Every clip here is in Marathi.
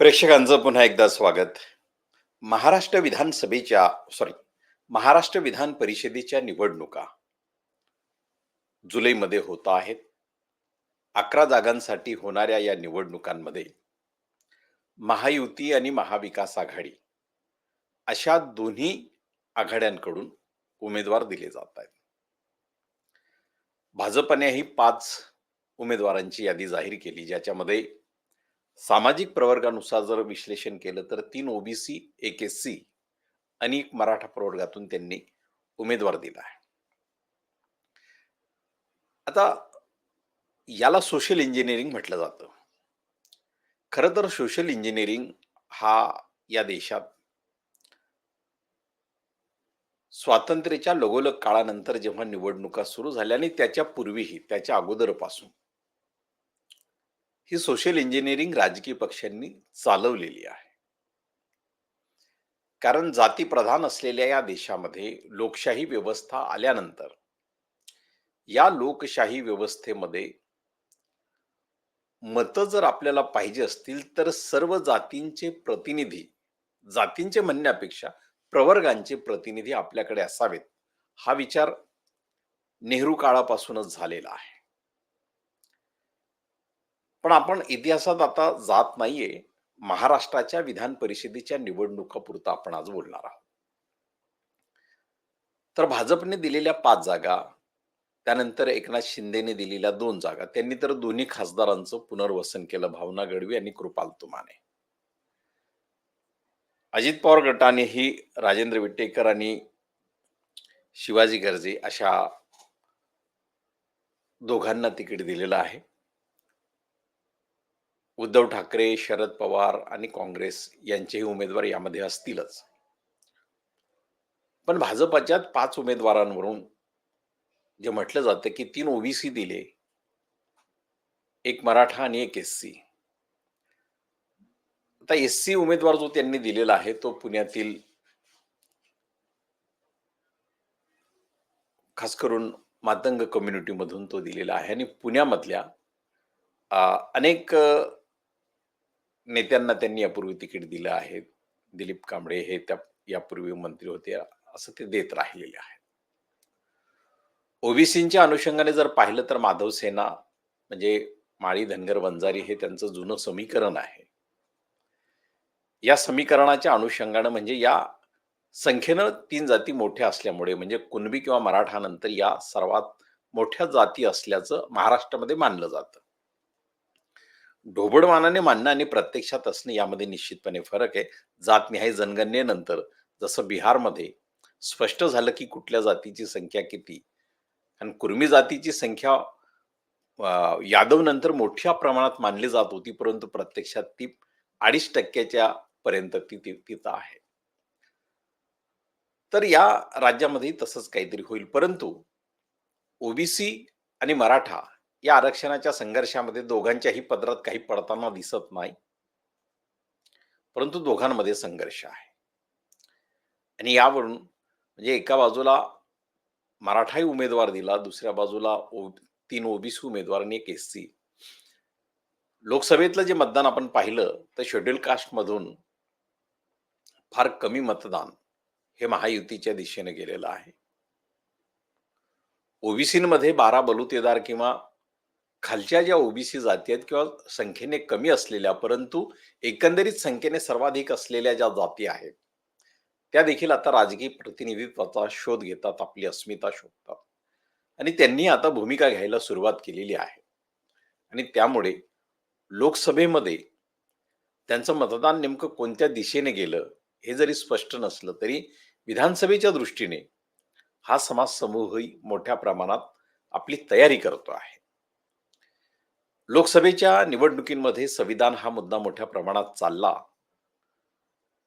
प्रेक्षकांचं पुन्हा एकदा स्वागत. महाराष्ट्र विधानसभेच्या सॉरी महाराष्ट्र विधान परिषदेच्या निवडणुका जुलैमध्ये होत आहेत. अकरा जागांसाठी होणाऱ्या या निवडणुकांमध्ये महायुती आणि महाविकास आघाडी अशा दोन्ही आघाड्यांकडून उमेदवार दिले जात आहेत. भाजपनेही पाच उमेदवारांची यादी जाहीर केली ज्याच्यामध्ये सामाजिक प्रवर्गानुसार जर विश्लेषण केलं तर तीन ओबीसी एक एस सी आणि एक मराठा प्रवर्गातून त्यांनी उमेदवार दिला आहे. आता याला सोशल इंजिनिअरिंग म्हटलं जातं. खरं तर सोशल इंजिनिअरिंग हा या देशात स्वातंत्र्याच्या लगोलग काळानंतर जेव्हा निवडणुका सुरू झाल्या आणि त्याच्या पूर्वीही त्याच्या अगोदरपासून ही सोशल इंजिनिअरिंग राजकीय पक्षांनी चालवलेली आहे. कारण जातीप्रधान असलेल्या या देशामध्ये लोकशाही व्यवस्था आल्यानंतर या लोकशाही व्यवस्थेमध्ये मतं जर आपल्याला पाहिजे असतील तर सर्व जातींचे प्रतिनिधी जातींचे म्हणण्यापेक्षा प्रवर्गांचे प्रतिनिधी आपल्याकडे असावेत हा विचार नेहरू काळापासूनच झालेला आहे. पण आपण इतिहासात आता जात नाहीये. महाराष्ट्राच्या विधान परिषदेच्या निवडणुकापुरता आपण आज बोलणार आहोत. तर भाजपने दिलेल्या पाच जागा त्यानंतर एकनाथ शिंदेने दिलेल्या दोन जागा त्यांनी तर दोन्ही खासदारांचं पुनर्वसन केलं भावना गडवी आणि कृपाल तुमाने. अजित पवार गटानेही राजेंद्र विटेकर आणि शिवाजी गर्जे अशा दोघांना तिकीट दिलेलं आहे. उद्धव ठाकरे शरद पवार आणि काँग्रेस यांचेही उमेदवार यामध्ये असतीलच. पण भाजपाच्या पाच उमेदवारांवरून जे म्हटलं जातं की तीन ओबीसी दिले एक मराठा आणि एक एस सी. आता एस सी उमेदवार जो त्यांनी दिलेला आहे तो पुण्यातील खास करून मातंग कम्युनिटीमधून तो दिलेला आहे आणि पुण्यामधल्या अनेक नेत्यांना त्यांनी यापूर्वी तिकीट दिलं आहे. दिलीप कांबळे हे त्या यापूर्वी मंत्री होते असं ते देत राहिलेले आहेत. ओबीसीच्या अनुषंगाने जर पाहिलं तर माधव सेना म्हणजे माळी धनगर वंजारी हे त्यांचं जुनं समीकरण आहे. या समीकरणाच्या अनुषंगानं म्हणजे या संख्येनं तीन जाती मोठ्या असल्यामुळे म्हणजे कुणबी किंवा मराठा नंतर या सर्वात मोठ्या जाती असल्याचं महाराष्ट्रामध्ये मानलं जातं. ढोबडमानाने मानणं आणि प्रत्यक्षात असणं यामध्ये निश्चितपणे फरक आहे. जातनिहाय जनगणनेनंतर जसं बिहारमध्ये स्पष्ट झालं की कुठल्या जातीची संख्या किती? आणि कुर्मी जातीची संख्या यादव नंतर मोठ्या प्रमाणात मानली जात होती परंतु प्रत्यक्षात ती अडीच टक्क्याच्या पर्यंत ती ती- तिथं आहे. तर या राज्यामध्ये तसंच काहीतरी होईल. परंतु ओबीसी आणि मराठा या आरक्षणाच्या संघर्षामध्ये दोघांच्याही पदरात काही पडताना दिसत नाही. परंतु दोघांमध्ये संघर्ष आहे. आणि यावरून म्हणजे एका बाजूला मराठाही उमेदवार दिला दुसऱ्या बाजूला ओ तीन ओबीसी उमेदवार आणि एक एस सी लोकसभेतलं जे मतदान आपण पाहिलं तर शेड्यूल कास्टमधून फार कमी मतदान हे महायुतीच्या दिशेने गेलेलं आहे. ओबीसीमध्ये बारा बलुतेदार किंवा खालच्या ज्या ओबीसी जाती आहेत किंवा संख्येने कमी असलेल्या परंतु एकंदरीत संख्येने सर्वाधिक असलेल्या ज्या जाती आहेत त्या देखील आता राजकीय प्रतिनिधित्वाचा शोध घेतात आपली अस्मिता शोधतात. आणि त्यांनी आता भूमिका घ्यायला सुरुवात केलेली आहे. आणि त्यामुळे लोकसभेमध्ये त्यांचं मतदान नेमकं कोणत्या दिशेने गेलं हे जरी स्पष्ट नसलं तरी विधानसभेच्या दृष्टीने हा समाज समूहही मोठ्या प्रमाणात आपली तयारी करतो आहे. लोकसभेच्या निवडणुकींमध्ये संविधान हा मुद्दा मोठ्या प्रमाणात चालला.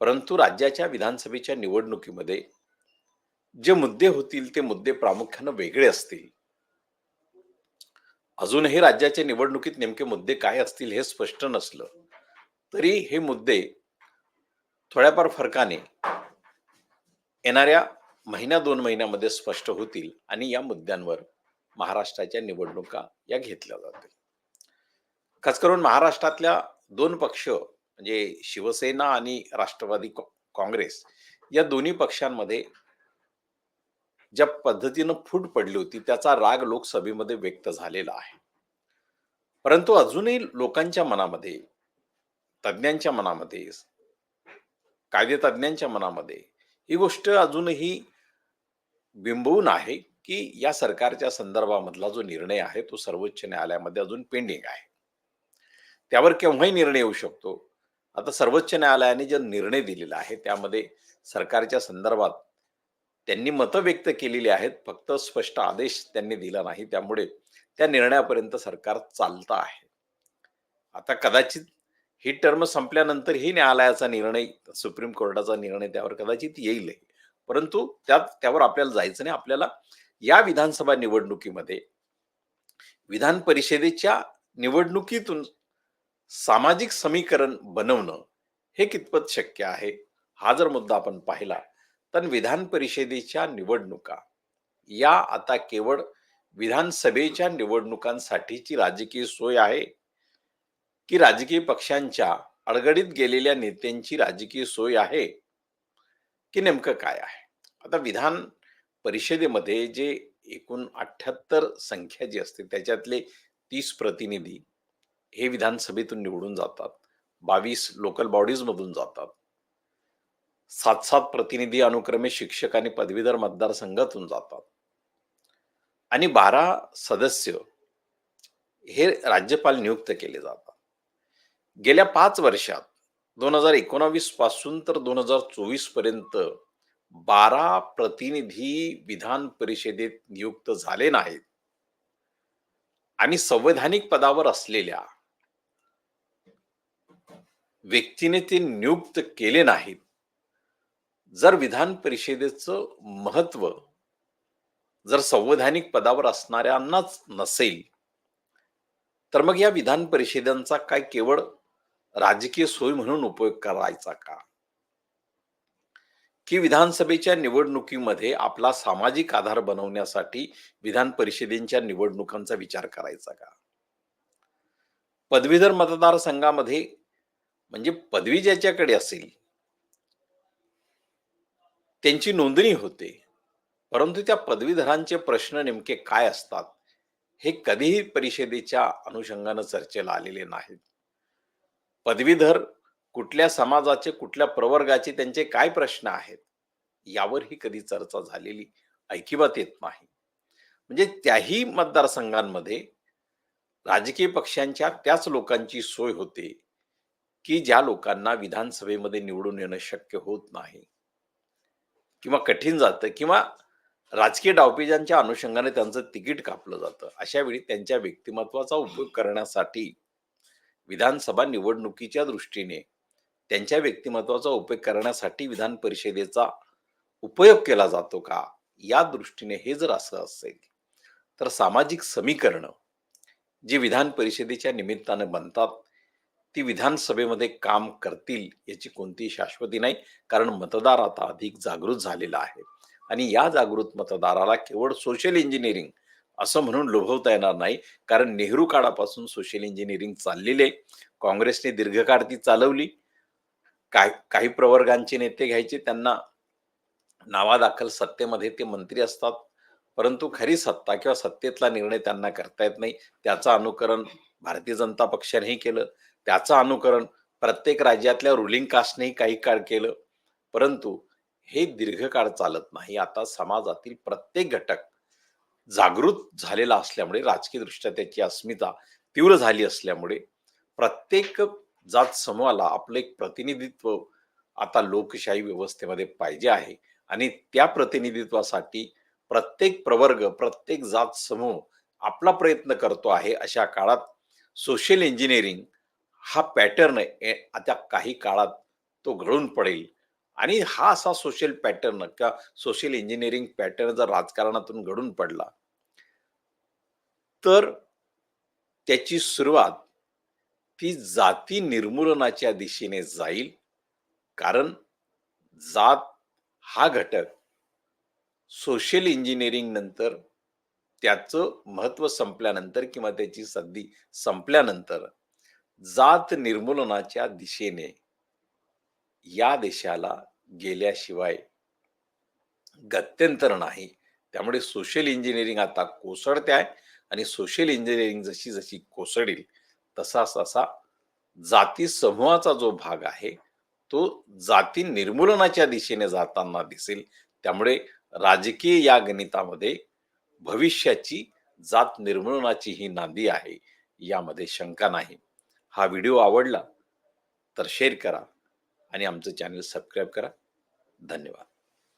परंतु राज्याच्या विधानसभेच्या निवडणुकीमध्ये जे मुद्दे होतील ते मुद्दे प्रामुख्यानं वेगळे असतील. अजूनही राज्याच्या निवडणुकीत नेमके मुद्दे काय असतील हे स्पष्ट नसलं तरी हे मुद्दे थोड्याफार फरकाने येणाऱ्या महिन्या दोन महिन्यामध्ये स्पष्ट होतील आणि या मुद्द्यांवर महाराष्ट्राच्या निवडणुका या घेतल्या जातील. खास करून महाराष्ट्रातल्या दोन पक्ष म्हणजे शिवसेना आणि राष्ट्रवादी काँग्रेस या दोन्ही पक्षांमध्ये ज्या पद्धतीनं फूट पडली होती त्याचा राग लोकसभेमध्ये व्यक्त झालेला आहे. परंतु अजूनही लोकांच्या मनामध्ये तज्ज्ञांच्या मनामध्ये कायदेतज्ञांच्या मनामध्ये ही गोष्ट अजूनही बिंबवून आहे की या सरकारच्या संदर्भामधला जो निर्णय आहे तो सर्वोच्च न्यायालयामध्ये अजून पेंडिंग आहे. त्यावर केव्हाही निर्णय येऊ शकतो. आता सर्वोच्च न्यायालयाने जो निर्णय दिलेला आहे त्यामध्ये सरकारच्या संदर्भात त्यांनी मतं व्यक्त केलेली आहेत फक्त स्पष्ट आदेश त्यांनी दिला नाही त्यामुळे त्या निर्णयापर्यंत सरकार चालतं आहे. आता कदाचित ही टर्म संपल्यानंतर ही न्यायालयाचा निर्णय सुप्रीम कोर्टाचा निर्णय त्यावर कदाचित येईल. परंतु त्यात त्यावर आपल्याला जायचं नाही. आपल्याला या विधानसभा निवडणुकीमध्ये विधान परिषदेच्या निवडणुकीतून सामाजिक समीकरण बनवणं हे कितपत शक्य आहे? हा जर मुद्दा आपण पाहिला तर विधान परिषदेच्या निवडणुका. या आता केवळ विधानसभेच्या निवडणुकांसाठीची राजकीय सोय आहे? की राजकीय पक्षांच्या अडगडीत गेलेल्या नेत्यांची राजकीय सोय आहे? की नेमकं काय आहे? आता विधान परिषदेमध्ये जे एकूण अठ्याहत्तर संख्या जी असते त्याच्यातले तीस प्रतिनिधी हे विधानसभेतून निवडून जातात. बावीस लोकल बॉडीज मधून जातात. सात सात प्रतिनिधी अनुक्रमे शिक्षक आणि पदवीधर मतदारसंघातून जातात. आणि बारा सदस्य हे राज्यपाल नियुक्त केले जातात. गेल्या पाच वर्षात दोन हजार एकोणावीसपासून तर दोन हजार चोवीसपर्यंत बारा प्रतिनिधी विधान परिषदेत नियुक्त झाले नाहीत. आणि संवैधानिक पदावर असलेल्या व्यक्तीने ते नियुक्त केले नाहीत जर विधान परिषदेचं महत्त्व जर संवैधानिक पदावर असणाऱ्यांनाच नसेल तर मग या विधान परिषदांचा काय केवळ राजकीय सोय म्हणून उपयोग करायचा का? की विधानसभेच्या निवडणुकीमध्ये आपला सामाजिक आधार बनवण्यासाठी विधान परिषदेच्या निवडणुकांचा विचार करायचा का? पदवीधर मतदारसंघामध्ये म्हणजे पदवी ज्याच्याकडे असेल त्यांची नोंदणी होते. परंतु त्या पदवीधरांचे प्रश्न नेमके काय असतात हे कधीही परिषदेच्या अनुषंगानं चर्चेला आलेले नाहीत. पदवीधर कुठल्या समाजाचे कुठल्या प्रवर्गाचे त्यांचे काय प्रश्न आहेत यावरही कधी चर्चा झालेली ऐकिवात येत नाही. म्हणजे त्याही मतदारसंघांमध्ये राजकीय पक्षांच्या त्याच लोकांची सोय होते. की ज्या लोकांना विधानसभेमध्ये निवडून येणं शक्य होत नाही किंवा कठीण जातं किंवा राजकीय डावपेजांच्या अनुषंगाने त्यांचं तिकीट कापलं जातं अशा वेळी त्यांच्या व्यक्तिमत्वाचा उपयोग करण्यासाठी विधानसभा निवडणुकीच्या दृष्टीने त्यांच्या व्यक्तिमत्वाचा उपयोग करण्यासाठी विधान परिषदेचा उपयोग केला जातो का? या दृष्टीने हे जर असं असेल तर सामाजिक समीकरणं जी विधान परिषदेच्या निमित्तानं बनतात ती विधानसभेमध्ये काम करतील याची कोणतीही शाश्वती नाही कारण मतदार आता अधिक जागृत झालेला आहे. आणि या जागृत मतदाराला केवळ सोशल इंजिनिअरिंग असं म्हणून लोभवता येणार नाही कारण नेहरू काळापासून सोशल इंजिनिअरिंग चाललेले काँग्रेसने दीर्घकाळ ती चालवली. काय काही प्रवर्गांचे नेते घ्यायचे त्यांना नावादाखल सत्तेमध्ये ते मंत्री असतात. परंतु खरी सत्ता किंवा सत्तेतला निर्णय त्यांना करता येत नाही. त्याचं अनुकरण भारतीय जनता पक्षानेही केलं. त्याचं अनुकरण प्रत्येक राज्यातल्या रुलिंग कास्टनेही काही काळ केलं. परंतु हे दीर्घकाळ चालत नाही. आता समाजातील प्रत्येक घटक जागृत झालेला असल्यामुळे राजकीयदृष्ट्या त्याची अस्मिता तीव्र झाली असल्यामुळे प्रत्येक जात समूहाला आपलं एक प्रतिनिधित्व आता लोकशाही व्यवस्थेमध्ये पाहिजे आहे. आणि त्या प्रतिनिधित्वासाठी प्रत्येक प्रवर्ग प्रत्येक जात समूह आपला प्रयत्न करतो आहे. अशा काळात सोशल इंजिनिअरिंग हा पॅटर्न आता काही काळात तो घडून पडेल. आणि हा असा सोशल पॅटर्न किंवा सोशल इंजिनिअरिंग पॅटर्न जर राजकारणातून घडून पडला तर त्याची सुरुवात ती जाती निर्मूलनाच्या दिशेने जाईल. कारण जात हा घटक सोशल इंजिनिअरिंग नंतर त्याचं महत्त्व संपल्यानंतर किंवा त्याची संधी संपल्यानंतर जात निर्मूलनाच्या दिशेने या देशाला गेल्याशिवाय गत्यंतर नाही. त्यामुळे सोशल इंजिनिअरिंग आता कोसळते आहे आणि सोशल इंजिनिअरिंग जशी जशी कोसळेल तसा तसा जाती समूहाचा जो भाग आहे तो जाती निर्मूलनाच्या दिशेने जाताना दिसेल. त्यामुळे राजकीय या गणितामध्ये भविष्याची जात निर्मूलनाची ही नांदी आहे यामध्ये शंका नाही. हा व्हिडिओ आवडला तर शेअर करा आणि आमचं चॅनल सबस्क्राईब करा. धन्यवाद.